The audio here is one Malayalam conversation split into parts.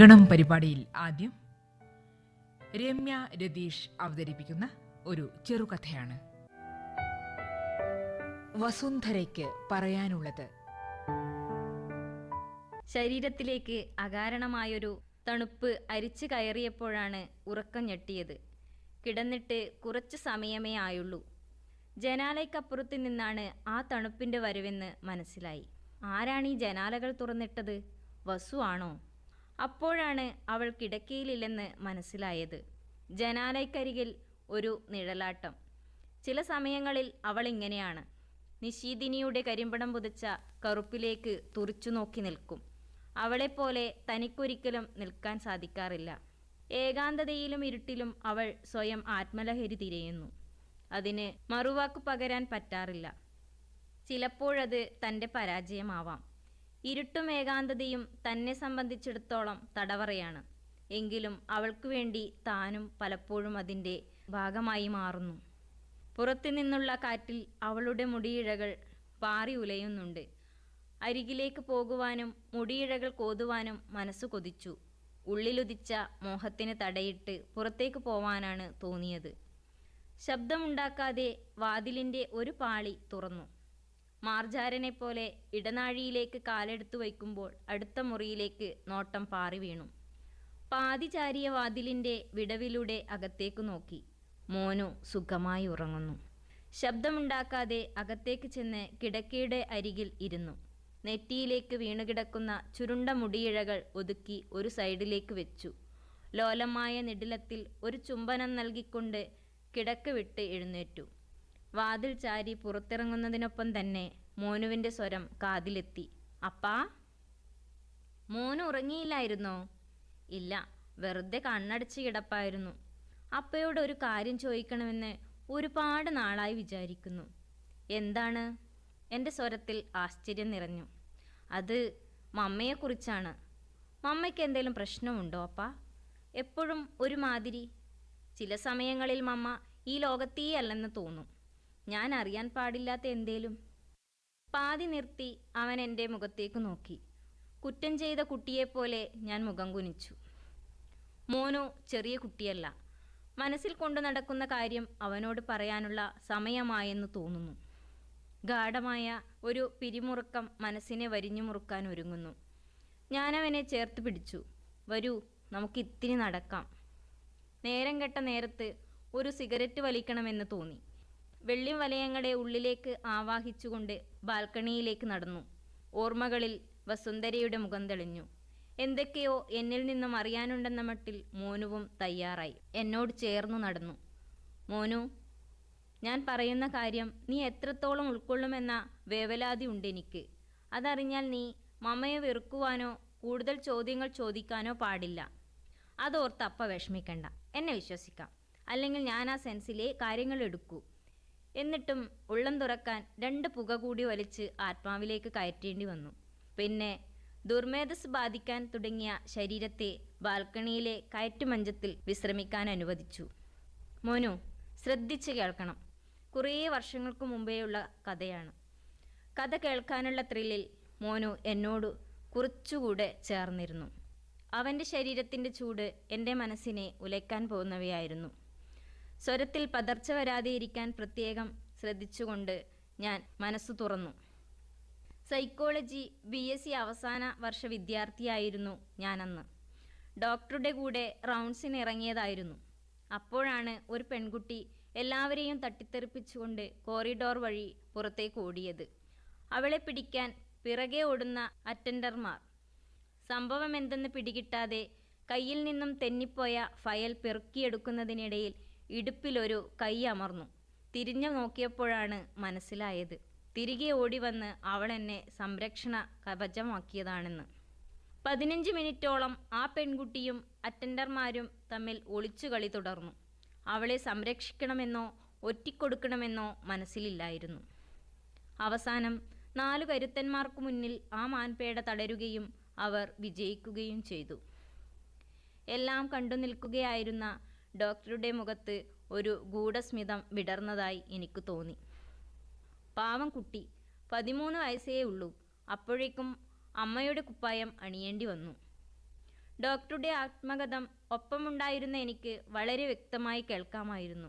അങ്കണം പരിപാടിയിൽ ആദ്യം രമ്യ രതീഷ് അവതരിപ്പിക്കുന്ന ഒരു ചെറുകഥയാണ്. വസുന്ധരയ്ക്ക് പറയാനുള്ളത്. ശരീരത്തിലേക്ക് അകാരണമായൊരു തണുപ്പ് അരിച്ചു കയറിയപ്പോഴാണ് ഉറക്കം ഞെട്ടിയത്. കിടന്നിട്ട് കുറച്ച് സമയമേ ആയുള്ളൂ. ജനാലയ്ക്കപ്പുറത്ത് നിന്നാണ് ആ തണുപ്പിന്റെ വരവെന്ന് മനസ്സിലായി. ആരാണ് ജനാലകൾ തുറന്നിട്ടത്? വസു ആണോ? അപ്പോഴാണ് അവൾ കിടക്കയിലില്ലെന്ന് മനസ്സിലായത്. ജനാലയ്ക്കരികിൽ ഒരു നിഴലാട്ടം. ചില സമയങ്ങളിൽ അവൾ ഇങ്ങനെയാണ്. നിശീദിനിയുടെ കരിമ്പടം പുതച്ച കറുപ്പിലേക്ക് തുറിച്ചു നോക്കി നിൽക്കും. അവളെപ്പോലെ തനിക്കൊരിക്കലും നിൽക്കാൻ സാധിക്കാറില്ല. ഏകാന്തതയിലും ഇരുട്ടിലും അവൾ സ്വയം ആത്മലഹരി തിരയുന്നു. അതിന് മറുവാക്ക് പകരാൻ പറ്റാറില്ല. ചിലപ്പോഴത് തന്റെ പരാജയമാവാം. ഇരുട്ടും ഏകാന്തതയും തന്നെ സംബന്ധിച്ചിടത്തോളം തടവറയാണ്. എങ്കിലും അവൾക്കു വേണ്ടി താനും പലപ്പോഴും അതിന്റെ ഭാഗമായി മാറുന്നു. പുറത്തു നിന്നുള്ള കാറ്റിൽ അവളുടെ മുടിയിഴകൾ പാറി ഉലയുന്നുണ്ട്. അരികിലേക്ക് പോകുവാനും മുടിയിഴകൾ കോതുവാനും മനസ്സു കൊതിച്ചു. ഉള്ളിലുദിച്ച മോഹത്തിന് തടയിട്ട് പുറത്തേക്ക് പോവാനാണ് തോന്നിയത്. ശബ്ദമുണ്ടാക്കാതെ വാതിലിന്റെ ഒരു പാളി തുറന്നു. മാർജാരനെ പോലെ ഇടനാഴിയിലേക്ക് കാലെടുത്തു വയ്ക്കുമ്പോൾ അടുത്ത മുറിയിലേക്ക് നോട്ടം പാറി വീണു. പാതിചാരിയ വാതിലിന്റെ വിടവിലൂടെ അകത്തേക്ക് നോക്കി. മോനു സുഖമായി ഉറങ്ങുന്നു. ശബ്ദമുണ്ടാക്കാതെ അകത്തേക്ക് ചെന്ന് കിടക്കയുടെ അരികിൽ ഇരുന്നു. നെറ്റിയിലേക്ക് വീണുകിടക്കുന്ന ചുരുണ്ട മുടിയിഴകൾ ഒതുക്കി ഒരു സൈഡിലേക്ക് വെച്ചു. ലോലമായ നിടിലത്തിൽ ഒരു ചുംബനം നൽകിക്കൊണ്ട് കിടക്ക വിട്ട് എഴുന്നേറ്റു. വാതിൽ ചാരി പുറത്തിറങ്ങുന്നതിനൊപ്പം തന്നെ മോനുവിന്റെ സ്വരം കാതിലെത്തി. അപ്പാ മോനു ഉറങ്ങിയില്ലായിരുന്നോ? ഇല്ല വെറുതെ കണ്ണടച്ച് കിടപ്പായിരുന്നു. അപ്പയോട് ഒരു കാര്യം ചോദിക്കണമെന്ന് ഒരുപാട് നാളായി വിചാരിക്കുന്നു. എന്താണ്? എന്റെ സ്വരത്തിൽ ആശ്ചര്യം നിറഞ്ഞു. അത് മമ്മയെക്കുറിച്ചാണ്. മമ്മയ്ക്ക് എന്തെങ്കിലും പ്രശ്നമുണ്ടോ അപ്പ? എപ്പോഴും ഒരുമാതിരി. ചില സമയങ്ങളിൽ മമ്മ ഈ ലോകത്തേ അല്ലെന്ന് തോന്നും. ഞാൻ അറിയാൻ പാടില്ലാത്ത എന്തേലും? പാതി നിർത്തി അവൻ എന്റെ മുഖത്തേക്ക് നോക്കി. കുറ്റം ചെയ്ത കുട്ടിയെപ്പോലെ ഞാൻ മുഖം കുനിച്ചു. മോനോ ചെറിയ കുട്ടിയല്ല. മനസ്സിൽ കൊണ്ടു നടക്കുന്ന കാര്യം അവനോട് പറയാനുള്ള സമയമായെന്ന് തോന്നുന്നു. ഗാഠമായ ഒരു പിരിമുറുക്കം മനസ്സിനെ വരിഞ്ഞു മുറുക്കാൻ ഒരുങ്ങുന്നു. ഞാനവനെ ചേർത്ത് പിടിച്ചു. വരൂ നമുക്ക് ഇത്തിരി നടക്കാം. നേരം കെട്ട നേരത്ത് ഒരു സിഗരറ്റ് വലിക്കണമെന്ന് തോന്നി. വെള്ളി വലയങ്ങളെ ഉള്ളിലേക്ക് ആവാഹിച്ചുകൊണ്ട് ബാൽക്കണിയിലേക്ക് നടന്നു. ഓർമ്മകളിൽ വസുന്ധരയുടെ മുഖം തെളിഞ്ഞു. എന്തൊക്കെയോ എന്നിൽ നിന്നും അറിയാനുണ്ടെന്ന മട്ടിൽ മോനുവും തയ്യാറായി. എന്നോട് ചേർന്നു നടന്നു. മോനു ഞാൻ പറയുന്ന കാര്യം നീ എത്രത്തോളം ഉൾക്കൊള്ളുമെന്ന വേവലാതി ഉണ്ട് എനിക്ക്. അതറിഞ്ഞാൽ നീ മമ്മയെ വെറുക്കുവാനോ കൂടുതൽ ചോദ്യങ്ങൾ ചോദിക്കാനോ പാടില്ല. അതോർത്ത് അപ്പ വിഷമിക്കണ്ട. എന്നെ വിശ്വസിക്കാം. അല്ലെങ്കിൽ ഞാൻ ആ സെൻസിലെ കാര്യങ്ങൾ എടുക്കൂ. എന്നിട്ടും ഉള്ളം തുറക്കാൻ രണ്ട് പുക കൂടി വലിച്ച് ആത്മാവിലേക്ക് കയറ്റേണ്ടി വന്നു. പിന്നെ ദുർമേധസ് ബാധിക്കാൻ തുടങ്ങിയ ശരീരത്തെ ബാൽക്കണിയിലെ കയറ്റുമഞ്ചത്തിൽ വിശ്രമിക്കാൻ അനുവദിച്ചു. മോനു ശ്രദ്ധിച്ച് കേൾക്കണം. കുറേ വർഷങ്ങൾക്ക് മുമ്പേയുള്ള കഥയാണ്. കഥ കേൾക്കാനുള്ള ത്രില്ലിൽ മോനു എന്നോട് കുറച്ചുകൂടെ ചേർന്നിരുന്നു. അവന്റെ ശരീരത്തിന്റെ ചൂട് എന്റെ മനസ്സിനെ ഉലയ്ക്കാൻ പോകുന്നവയായിരുന്നു. സ്വരത്തിൽ പതർച്ച വരാതെയിരിക്കാൻ പ്രത്യേകം ശ്രദ്ധിച്ചുകൊണ്ട് ഞാൻ മനസ്സ് തുറന്നു. സൈക്കോളജി ബി എസ് സി അവസാന വർഷ വിദ്യാർത്ഥിയായിരുന്നു ഞാനന്ന്. ഡോക്ടറുടെ കൂടെ റൗണ്ട്സിന് ഇറങ്ങിയതായിരുന്നു. അപ്പോഴാണ് ഒരു പെൺകുട്ടി എല്ലാവരെയും തട്ടിത്തെറിപ്പിച്ചുകൊണ്ട് കോറിഡോർ വഴി പുറത്തേക്ക് ഓടിയത്. അവളെ പിടിക്കാൻ പിറകെ ഓടുന്ന അറ്റൻഡർമാർ. സംഭവം എന്തെന്ന് പിടികിട്ടാതെ കയ്യിൽ നിന്നും തെന്നിപ്പോയ ഫയൽ പെറുക്കിയെടുക്കുന്നതിനിടയിൽ ഇടുപ്പിലൊരു കൈ അമർന്നു. തിരിഞ്ഞു നോക്കിയപ്പോഴാണ് മനസ്സിലായത്. തിരികെ ഓടി വന്ന് അവൾ എന്നെ സംരക്ഷണ കവചമാക്കിയതാണെന്ന്. പതിനഞ്ച് മിനിറ്റോളം ആ പെൺകുട്ടിയും അറ്റൻഡർമാരും തമ്മിൽ ഒളിച്ചു കളി തുടർന്നു. അവളെ സംരക്ഷിക്കണമെന്നോ ഒറ്റിക്കൊടുക്കണമെന്നോ മനസ്സിലില്ലായിരുന്നു. അവസാനം നാലു കരുത്തന്മാർക്കു മുന്നിൽ ആ മാൻപേട തളരുകയും അവർ വിജയിക്കുകയും ചെയ്തു. എല്ലാം കണ്ടു നിൽക്കുകയായിരുന്ന ഡോക്ടറുടെ മുഖത്ത് ഒരു ഗൂഢസ്മിതം വിടർന്നതായി എനിക്ക് തോന്നി. പാവം കുട്ടി പതിമൂന്ന് വയസ്സേ ഉള്ളൂ. അപ്പോഴേക്കും അമ്മയുടെ കുപ്പായം അണിയേണ്ടി വന്നു. ഡോക്ടറുടെ ആത്മകഥം ഒപ്പമുണ്ടായിരുന്ന എനിക്ക് വളരെ വ്യക്തമായി കേൾക്കാമായിരുന്നു.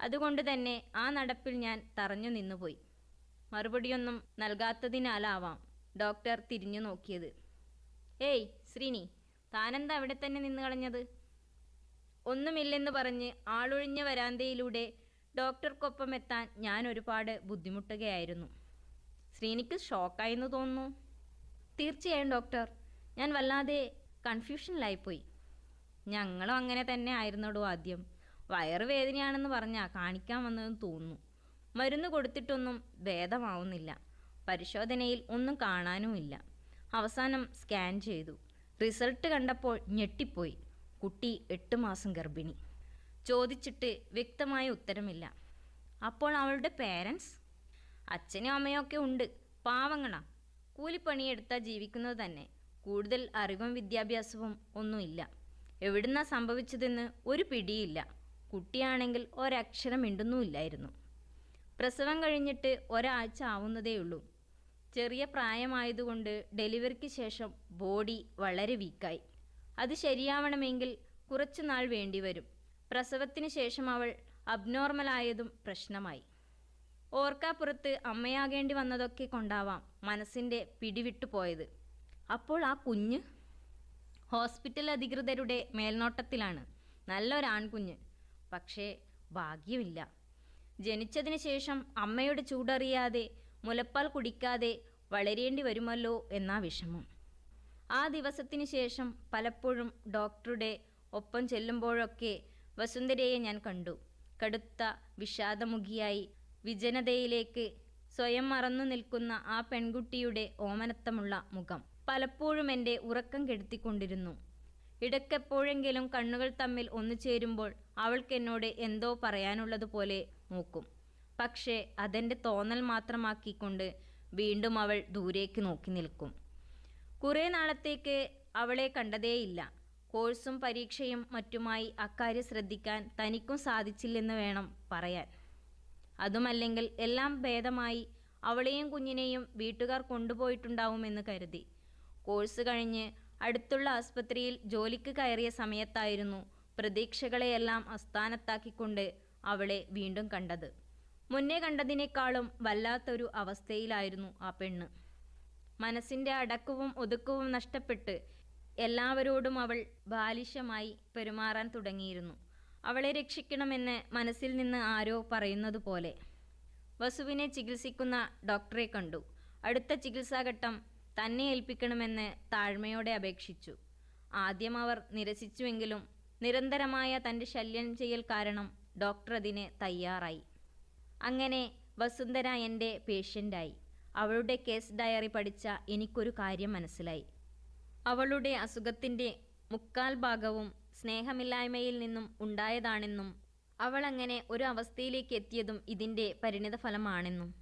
അതുകൊണ്ട് തന്നെ ആ നടപ്പിൽ ഞാൻ തറഞ്ഞു നിന്നുപോയി. മറുപടിയൊന്നും നൽകാത്തതിനാലാവാം ഡോക്ടർ തിരിഞ്ഞു നോക്കിയത്. ഏയ് ശ്രീനി താനെന്താ അവിടെ തന്നെ നിന്ന് കളഞ്ഞത്? ഒന്നുമില്ലെന്ന് പറഞ്ഞ് ആളൊഴിഞ്ഞ വരാന്തയിലൂടെ ഡോക്ടർക്കൊപ്പം എത്താൻ ഞാൻ ഒരുപാട് ബുദ്ധിമുട്ടുകയായിരുന്നു. ശ്രീനിക്ക് ഷോക്കായെന്ന് തോന്നുന്നു. തീർച്ചയായും ഡോക്ടർ. ഞാൻ വല്ലാതെ കൺഫ്യൂഷനിലായിപ്പോയി. ഞങ്ങളും അങ്ങനെ തന്നെ ആയിരുന്നടോ ആദ്യം. വയറുവേദനയാണെന്ന് പറഞ്ഞാൽ കാണിക്കാൻ വന്നതെന്ന് തോന്നുന്നു. മരുന്ന് കൊടുത്തിട്ടൊന്നും ഭേദമാവുന്നില്ല. പരിശോധനയിൽ ഒന്നും കാണാനുമില്ല. അവസാനം സ്കാൻ ചെയ്തു. റിസൾട്ട് കണ്ടപ്പോൾ ഞെട്ടിപ്പോയി. കുട്ടി എട്ട് മാസം ഗർഭിണി. ചോദിച്ചിട്ട് വ്യക്തമായ ഉത്തരമില്ല. അപ്പോൾ അവളുടെ പേരൻസ് അച്ഛനും അമ്മയൊക്കെ ഉണ്ട്. പാവങ്ങളാ. കൂലിപ്പണിയെടുത്താൽ ജീവിക്കുന്നത് തന്നെ. കൂടുതൽ അറിവും വിദ്യാഭ്യാസവും ഒന്നുമില്ല. എവിടുന്നാ സംഭവിച്ചതെന്ന് ഒരു പിടിയില്ല. കുട്ടിയാണെങ്കിൽ ഒരക്ഷരം മിണ്ടുന്നുമില്ലായിരുന്നു. പ്രസവം കഴിഞ്ഞിട്ട് ഒരാഴ്ച ആവുന്നതേയുള്ളൂ ചെറിയ പ്രായമായതുകൊണ്ട് ഡെലിവറിക്ക് ശേഷം ബോഡി വളരെ വീക്കായി അത് ശരിയാവണമെങ്കിൽ കുറച്ചു നാൾ വേണ്ടിവരും. പ്രസവത്തിന് ശേഷം അവൾ അബ്നോർമലായതും പ്രശ്നമായി. ഓർക്കാപ്പുറത്ത് അമ്മയാകേണ്ടി വന്നതൊക്കെ കൊണ്ടാവാം മനസ്സിന്റെ പിടിവിട്ടു പോയത്. അപ്പോൾ ആ കുഞ്ഞ്? ഹോസ്പിറ്റൽ അധികൃതരുടെ മേൽനോട്ടത്തിലാണ്. നല്ലൊരാൺകുഞ്ഞ്. പക്ഷേ ഭാഗ്യമില്ല. ജനിച്ചതിന് ശേഷം അമ്മയുടെ ചൂടറിയാതെ മുലപ്പാൽ കുടിക്കാതെ വളരേണ്ടി വരുമല്ലോ എന്നാ വിഷമം. ആ ദിവസത്തിന് ശേഷം പലപ്പോഴും ഡോക്ടറുടെ ഒപ്പം ചെല്ലുമ്പോഴൊക്കെ വസുന്ധരയെ ഞാൻ കണ്ടു. കടുത്ത വിഷാദമുഖിയായി വിജനതയിലേക്ക് സ്വയം മറന്നു നിൽക്കുന്ന ആ പെൺകുട്ടിയുടെ ഓമനത്തമുള്ള മുഖം പലപ്പോഴും എന്റെ ഉറക്കം കെടുത്തിക്കൊണ്ടിരുന്നു. ഇടയ്ക്കെപ്പോഴെങ്കിലും കണ്ണുകൾ തമ്മിൽ ഒന്നു ചേരുമ്പോൾ അവൾക്കെന്നോട് എന്തോ പറയാനുള്ളതുപോലെ നോക്കും പക്ഷേ അതെന്റെ തോന്നൽ മാത്രമാക്കിക്കൊണ്ട് വീണ്ടും അവൾ ദൂരേക്ക് നോക്കി നിൽക്കും. കുറേ നാളത്തേക്ക് അവളെ കണ്ടതേയില്ല. കോഴ്സും പരീക്ഷയും മറ്റുമായി അക്കാര്യം ശ്രദ്ധിക്കാൻ തനിക്കും സാധിച്ചില്ലെന്ന് വേണം പറയാൻ. അതുമല്ലെങ്കിൽ എല്ലാം ഭേദമായി അവളെയും കുഞ്ഞിനെയും വീട്ടുകാർ കൊണ്ടുപോയിട്ടുണ്ടാവുമെന്ന് കരുതി. കോഴ്സ് കഴിഞ്ഞ് അടുത്തുള്ള ആസ്പത്രിയിൽ ജോലിക്ക് കയറിയ സമയത്തായിരുന്നു പ്രതീക്ഷകളെയെല്ലാം അസ്ഥാനത്താക്കിക്കൊണ്ട് അവളെ വീണ്ടും കണ്ടത്. മുന്നേ കണ്ടതിനേക്കാളും വല്ലാത്തൊരു അവസ്ഥയിലായിരുന്നു ആ പെണ്ണ്. മനസ്സിന്റെ അടക്കവും ഒതുക്കവും നഷ്ടപ്പെട്ട് എല്ലാവരോടും അവൾ ബാലിശമായി പെരുമാറാൻ തുടങ്ങിയിരുന്നു. അവളെ രക്ഷിക്കണമെന്ന് മനസ്സിൽ നിന്ന് ആരോ പറയുന്നത് പോലെ വസുവിനെ ചികിത്സിക്കുന്ന ഡോക്ടറെ കണ്ടു. അടുത്ത ചികിത്സാഘട്ടം തന്നെ ഏൽപ്പിക്കണമെന്ന് താഴ്മയോടെ അപേക്ഷിച്ചു. ആദ്യം അവർ നിരസിച്ചുവെങ്കിലും നിരന്തരമായ തന്റെ ശല്യം ചെയ്യൽ കാരണം ഡോക്ടർ അതിന് തയ്യാറായി. അങ്ങനെ വസുന്ധര എന്റെ പേഷ്യന്റായി. അവളുടെ കേസ് ഡയറി പഠിച്ച എനിക്കൊരു കാര്യം മനസ്സിലായി. അവളുടെ അസുഖത്തിന്റെ മുക്കാൽ ഭാഗവും സ്നേഹമില്ലായ്മയിൽ നിന്നും ഉണ്ടായതാണെന്നും അവൾ അങ്ങനെ ഒരു അവസ്ഥയിലേക്ക് എത്തിയതും ഇതിന്റെ പരിണിതഫലമാണെന്നും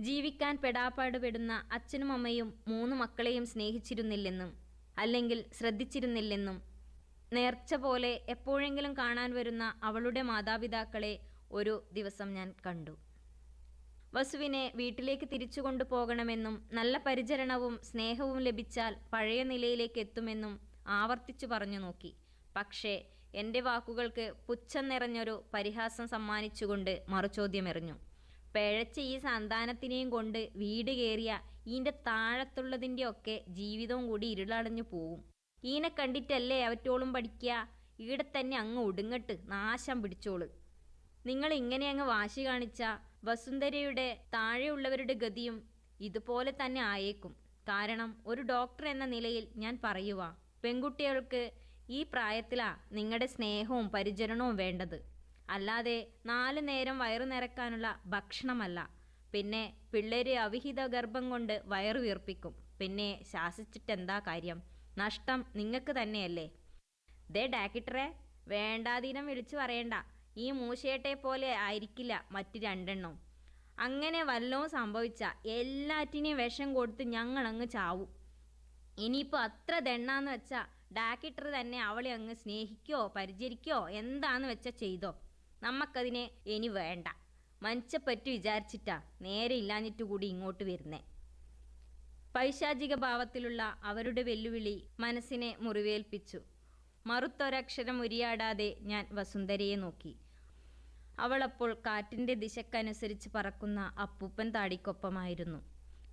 ജീവിക്കാൻ പെടാപ്പാടുപെടുന്ന അച്ഛനും അമ്മയും മൂന്ന് മക്കളെയും സ്നേഹിച്ചിരുന്നില്ലെന്നും അല്ലെങ്കിൽ ശ്രദ്ധിച്ചിരുന്നില്ലെന്നും നേർച്ച പോലെ എപ്പോഴെങ്കിലും കാണാൻ വരുന്ന അവളുടെ മാതാപിതാക്കളെ ഒരു ദിവസം ഞാൻ കണ്ടു. വസുവിനെ വീട്ടിലേക്ക് തിരിച്ചു കൊണ്ടുപോകണമെന്നും നല്ല പരിചരണവും സ്നേഹവും ലഭിച്ചാൽ പഴയ നിലയിലേക്ക് എത്തുമെന്നും ആവർത്തിച്ചു പറഞ്ഞു നോക്കി. പക്ഷേ എന്റെ വാക്കുകൾക്ക് പുച്ഛം നിറഞ്ഞൊരു പരിഹാസം സമ്മാനിച്ചുകൊണ്ട് മറുചോദ്യമെറിഞ്ഞു. പിഴച്ച ഈ സന്താനത്തിനെയും കൊണ്ട് വീട് കയറിയ ഈന്റെ താഴത്തുള്ളതിന്റെ ഒക്കെ ജീവിതവും കൂടി ഇരുളടഞ്ഞു പോവും. ഈനെ കണ്ടിട്ടല്ലേ അവറ്റോളും പഠിക്കുക ഈടെ തന്നെ അങ്ങ് ഒടുങ്ങട്ട് നാശം പിടിച്ചോൾ. നിങ്ങൾ ഇങ്ങനെ അങ്ങ് വാശി കാണിച്ച വസുന്ധരയുടെ താഴെയുള്ളവരുടെ ഗതിയും ഇതുപോലെ തന്നെ ആയേക്കും. കാരണം ഒരു ഡോക്ടർ എന്ന നിലയിൽ ഞാൻ പറയുക പെൺകുട്ടികൾക്ക് ഈ പ്രായത്തിലാ നിങ്ങളുടെ സ്നേഹവും പരിചരണവും വേണ്ടത്. അല്ലാതെ നാല് നേരം വയറു നിറക്കാനുള്ള ഭക്ഷണമല്ല. പിന്നെ പിള്ളേര് അവിഹിത ഗർഭം കൊണ്ട് വയറു വീർപ്പിക്കും. പിന്നെ ശാസിച്ചിട്ടെന്താ കാര്യം? നഷ്ടം നിങ്ങൾക്ക് തന്നെയല്ലേ? ദേ ഡാക്കിട്ടറെ വേണ്ടാതീനം വിളിച്ചു പറയണ്ട. ഈ മൂശയേട്ടെ പോലെ ആയിരിക്കില്ല മറ്റ് രണ്ടെണ്ണം. അങ്ങനെ വല്ലതും സംഭവിച്ച എല്ലാറ്റിനെയും വിഷം കൊടുത്ത് ഞങ്ങൾ അങ്ങ് ചാവും. ഇനിയിപ്പോൾ അത്ര ദണ്ണാന്ന് വെച്ചാൽ ഡാക്കിട്ടർ തന്നെ അവളെ അങ്ങ് സ്നേഹിക്കോ പരിചരിക്കോ എന്താന്ന് വെച്ചാൽ ചെയ്തോ. നമുക്കതിനെ ഇനി വേണ്ട. മനുഷ്യപ്പറ്റു വിചാരിച്ചിട്ടാ നേരെ ഇല്ലാഞ്ഞിട്ട് കൂടി ഇങ്ങോട്ട് വരുന്നേ. പൈശാചിക ഭാവത്തിലുള്ള അവരുടെ വെല്ലുവിളി മനസ്സിനെ മുറിവേൽപ്പിച്ചു. മറുത്തൊരക്ഷരം ഉരിയാടാതെ ഞാൻ വസുന്ധരയെ നോക്കി. അവളപ്പോൾ കാറ്റിന്റെ ദിശക്കനുസരിച്ച് പറക്കുന്ന അപ്പൂപ്പൻ താടിക്കൊപ്പമായിരുന്നു.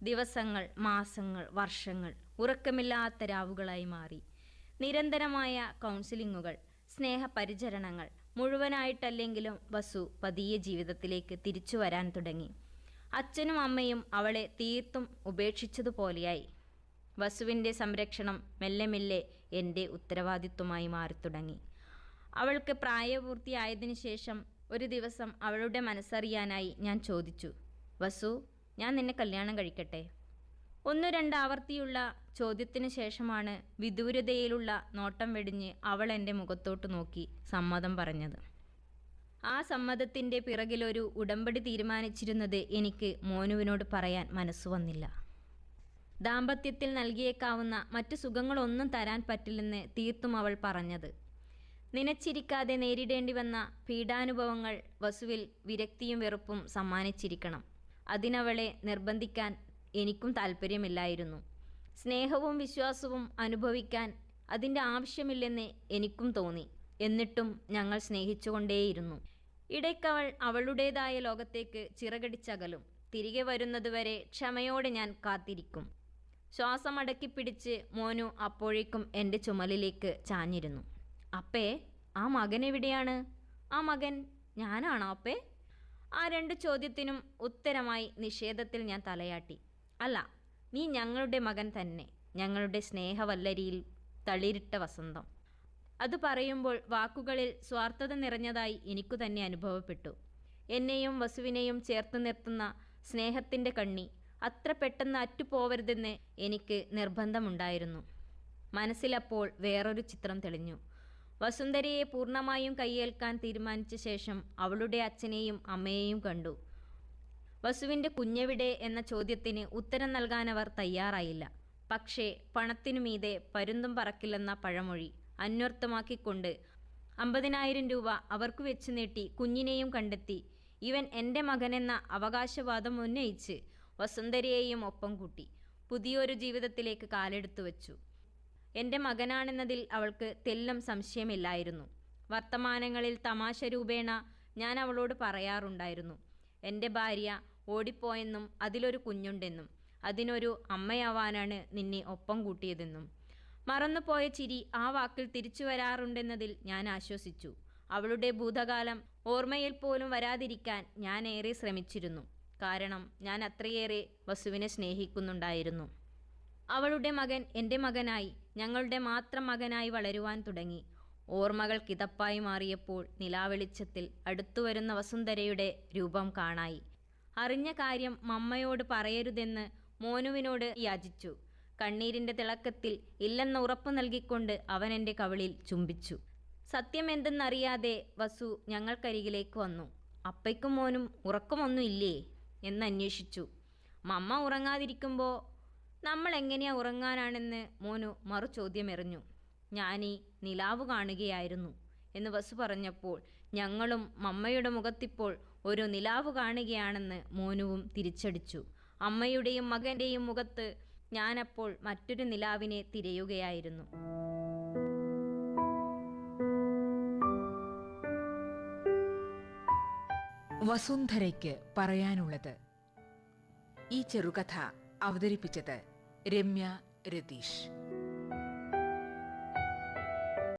ദിവസങ്ങൾ മാസങ്ങൾ വർഷങ്ങൾ ഉറക്കമില്ലാത്ത രാവുകളായി മാറി. നിരന്തരമായ കൗൺസിലിങ്ങുകൾ സ്നേഹപരിചരണങ്ങൾ മുഴുവനായിട്ടല്ലെങ്കിലും വസു പതിയെ ജീവിതത്തിലേക്ക് തിരിച്ചു വരാൻ തുടങ്ങി. അച്ഛനും അമ്മയും അവളെ തീർത്തും ഉപേക്ഷിച്ചതുപോലെയായി. വസുവിന്റെ സംരക്ഷണം മെല്ലെ മെല്ലെ എന്റെ ഉത്തരവാദിത്വമായി മാറിത്തുടങ്ങി. അവൾക്ക് പ്രായപൂർത്തിയായതിനു ശേഷം ഒരു ദിവസം അവളുടെ മനസ്സറിയാനായി ഞാൻ ചോദിച്ചു വസു ഞാൻ നിന്നെ കല്യാണം കഴിക്കട്ടെ? ഒന്നു രണ്ട് ആവർത്തിയുള്ള ചോദ്യത്തിന് ശേഷമാണ് വിദൂരതയിലുള്ള നോട്ടം വെടിഞ്ഞ് അവൾ എന്റെ മുഖത്തോട്ട് നോക്കി സമ്മതം പറഞ്ഞത്. ആ സമ്മതത്തിന്റെ പിറകിലൊരു ഉടമ്പടി തീരുമാനിച്ചിരുന്നത് എനിക്ക് മോനുവിനോട് പറയാൻ മനസ്സു വന്നില്ല. ദാമ്പത്യത്തിൽ നൽകിയേക്കാവുന്ന മറ്റു സുഖങ്ങളൊന്നും തരാൻ പറ്റില്ലെന്ന് തീർത്തും അവൾ പറഞ്ഞത്. നനച്ചിരിക്കാതെ നേരിടേണ്ടി വന്ന പീഡാനുഭവങ്ങൾ വസുവിൽ വിരക്തിയും വെറുപ്പും സമ്മാനിച്ചിരിക്കണം. അതിനവളെ നിർബന്ധിക്കാൻ എനിക്കും താല്പര്യമില്ലായിരുന്നു സ്നേഹവും വിശ്വാസവും അനുഭവിക്കാൻ അതിന്റെ ആവശ്യമില്ലെന്ന് എനിക്കും തോന്നി. എന്നിട്ടും ഞങ്ങൾ സ്നേഹിച്ചുകൊണ്ടേയിരുന്നു. ഇടയ്ക്കവൾ അവളുടേതായ ലോകത്തേക്ക് ചിറകടിച്ചകലും തിരികെ വരുന്നതുവരെ ക്ഷമയോടെ ഞാൻ കാത്തിരിക്കും. ശ്വാസമടക്കി പിടിച്ച് മോനു അപ്പോഴേക്കും എന്റെ ചുമലിലേക്ക് ചാഞ്ഞിരുന്നു. അപ്പേ ആ മകൻ എവിടെയാണ്? ആ മകൻ ഞാനാണോ അപ്പേ? ആ രണ്ട് ചോദ്യത്തിനും ഉത്തരമായി നിഷേധത്തിൽ ഞാൻ തലയാട്ടി. അല്ല നീ ഞങ്ങളുടെ മകൻ തന്നെ. ഞങ്ങളുടെ സ്നേഹവല്ലരിയിൽ തളിരിട്ട വസന്തം. അത് പറയുമ്പോൾ വാക്കുകളിൽ സ്വാർത്ഥത നിറഞ്ഞതായി എനിക്കു തന്നെ അനുഭവപ്പെട്ടു. എന്നെയും വസുവിനെയും ചേർത്ത് നിർത്തുന്ന സ്നേഹത്തിന്റെ കണ്ണി അത്ര പെട്ടെന്ന് അറ്റുപോവരുതെന്ന് എനിക്ക് നിർബന്ധമുണ്ടായിരുന്നു. മനസ്സിലപ്പോൾ വേറൊരു ചിത്രം തെളിഞ്ഞു. വസുന്ധരയെ പൂർണമായും കൈയേൽക്കാൻ തീരുമാനിച്ച ശേഷം അവളുടെ അച്ഛനെയും അമ്മയെയും കണ്ടു. വസുവിന്റെ കുഞ്ഞെവിടെ എന്ന ചോദ്യത്തിന് ഉത്തരം നൽകാനവർ തയ്യാറായില്ല. പക്ഷേ പണത്തിനു മീതെ പരുന്തും പറക്കില്ലെന്ന പഴമൊഴി അന്വർത്ഥമാക്കിക്കൊണ്ട് അമ്പതിനായിരം രൂപ അവർക്ക് വെച്ച് നീട്ടി കുഞ്ഞിനെയും കണ്ടെത്തി. ഇവൻ എന്റെ മകനെന്ന അവകാശവാദം ഉന്നയിച്ച് വസുന്ധരയെയും ഒപ്പം കൂട്ടി. പുതിയൊരു ജീവിതത്തിലേക്ക് കാലെടുത്തു വച്ചു. എന്റെ മകനാണെന്നതിൽ അവൾക്ക് തെല്ലും സംശയമില്ലായിരുന്നു. വർത്തമാനങ്ങളിൽ തമാശ രൂപേണ ഞാൻ അവളോട് പറയാറുണ്ടായിരുന്നു. എന്റെ ഭാര്യ ഓടിപ്പോയെന്നും അതിലൊരു കുഞ്ഞുണ്ടെന്നും അതിനൊരു അമ്മയാവാനാണ് നിന്നെ ഒപ്പം കൂട്ടിയതെന്നും. മറന്നുപോയ ചിരി ആ വാക്കിൽ തിരിച്ചു വരാറുണ്ടെന്നതിൽ ഞാൻ ആശ്വസിച്ചു. അവളുടെ ഭൂതകാലം ഓർമ്മയിൽ പോലും വരാതിരിക്കാൻ ഞാൻ ഏറെ ശ്രമിച്ചിരുന്നു. കാരണം ഞാൻ അത്രയേറെ വസുവിനെ സ്നേഹിക്കുന്നുണ്ടായിരുന്നു. അവളുടെ മകൻ എന്റെ മകനായി ഞങ്ങളുടെ മാത്രം മകനായി വളരുവാൻ തുടങ്ങി. ഓർമ്മകൾ കിതപ്പായി മാറിയപ്പോൾ നിലാവെളിച്ചത്തിൽ അടുത്തുവരുന്ന വസുന്ധരയുടെ രൂപം കാണായി. അറിഞ്ഞ കാര്യം മമ്മയോട് പറയരുതെന്ന് മോനുവിനോട് യാചിച്ചു. കണ്ണീരിന്റെ തിളക്കത്തിൽ ഇല്ലെന്ന ഉറപ്പു നൽകിക്കൊണ്ട് അവൻ എന്റെ കവിളിൽ ചുംബിച്ചു. സത്യം എന്തെന്നറിയാതെ വസു ഞങ്ങൾക്കരികിലേക്ക് വന്നു. അപ്പയ്ക്കും മോനും ഉറക്കമൊന്നും ഇല്ലേ എന്ന് അന്വേഷിച്ചു മമ്മ ഉറങ്ങാതിരിക്കുമ്പോൾ നമ്മൾ എങ്ങനെയാ ഉറങ്ങാനാണെന്ന് മോനു മറു ചോദ്യമെറിഞ്ഞു ഞാനീ നിലാവ് കാണുകയായിരുന്നു എന്ന് വസു പറഞ്ഞപ്പോൾ ഞങ്ങളും മമ്മയുടെ മുഖത്തിപ്പോൾ ഒരു നിലാവ് കാണുകയാണെന്ന് മോനുവും തിരിച്ചടിച്ചു. അമ്മയുടെയും മകന്റെയും മുഖത്ത് ഞാനപ്പോൾ മറ്റൊരു നിലാവിനെ തിരയുകയായിരുന്നു. വസുന്ധരയ്ക്ക് പറയാനുള്ളത്. ഈ ചെറുകഥ അവതരിപ്പിച്ചത് രമ്യ രതീഷ്.